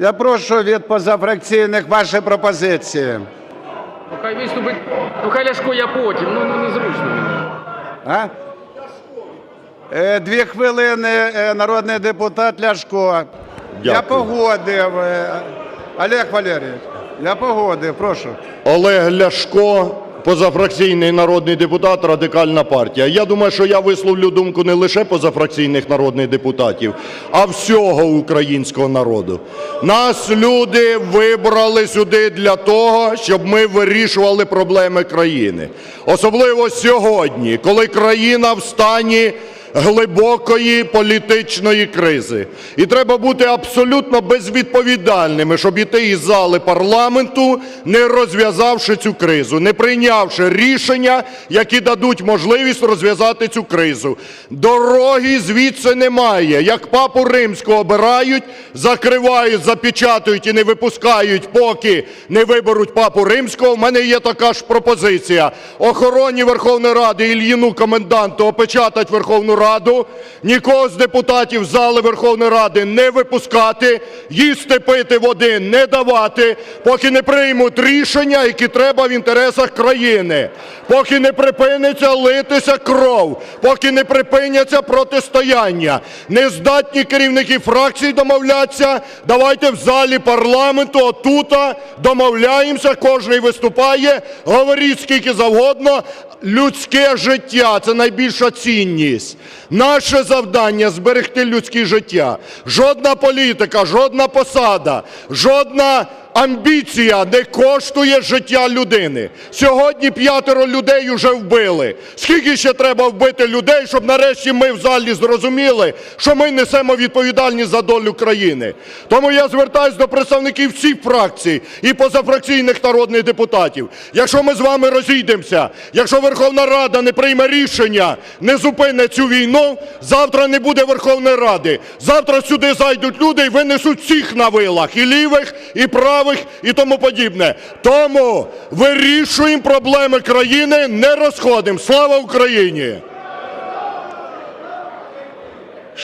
Я прошу від позафракційних ваші пропозиції. Ну хай виступить, ну хай Ляшко я потім, ну, ну незручно мені. А? Е, Дві хвилини, е, народний депутат Ляшко. Я Дякую. погодив. е, Олег Валерійович, я погодив, прошу. Олег Ляшко, позафракційний народний депутат, радикальна партія. Я думаю, що я висловлю думку не лише позафракційних народних депутатів, а всього українського народу. Нас люди вибрали сюди для того, щоб ми вирішували проблеми країни. Особливо сьогодні, коли країна в стані глибокої політичної кризи. І треба бути абсолютно безвідповідальними, щоб іти із зали парламенту, не розв'язавши цю кризу, не прийнявши рішення, які дадуть можливість розв'язати цю кризу. Дороги звідси немає. Як папу римського обирають, закривають, запечатують і не випускають, поки не виберуть папу римського. В мене є така ж пропозиція. Охороні Верховної Ради Ільїну коменданту опечатать Верховну Раду, нікого з депутатів зали Верховної Ради не випускати, їсти пити води не давати, поки не приймуть рішення, які треба в інтересах країни, поки не припиниться литися кров, поки не припиняться протистояння. Нездатні керівники фракцій домовляться, давайте в залі парламенту отута домовляємося, кожний виступає, говоріть скільки завгодно, Людське життя це найбільша цінність. Наше завдання зберегти людське життя. Жодна політика, жодна посада, жодна амбіція не коштує життя людини. Сьогодні п'ятеро людей вже вбили. Скільки ще треба вбити людей, щоб нарешті ми в залі зрозуміли, що ми несемо відповідальність за долю країни. Тому я звертаюся до представників всіх фракцій і позафракційних народних депутатів. Якщо ми з вами розійдемося, якщо Верховна Рада не прийме рішення, не зупинить цю війну, завтра не буде Верховної Ради. Завтра сюди зайдуть люди і винесуть всіх на вилах, і лівих, і правих, і тому подібне. Тому вирішуємо проблеми країни, не розходимо. Слава Україні!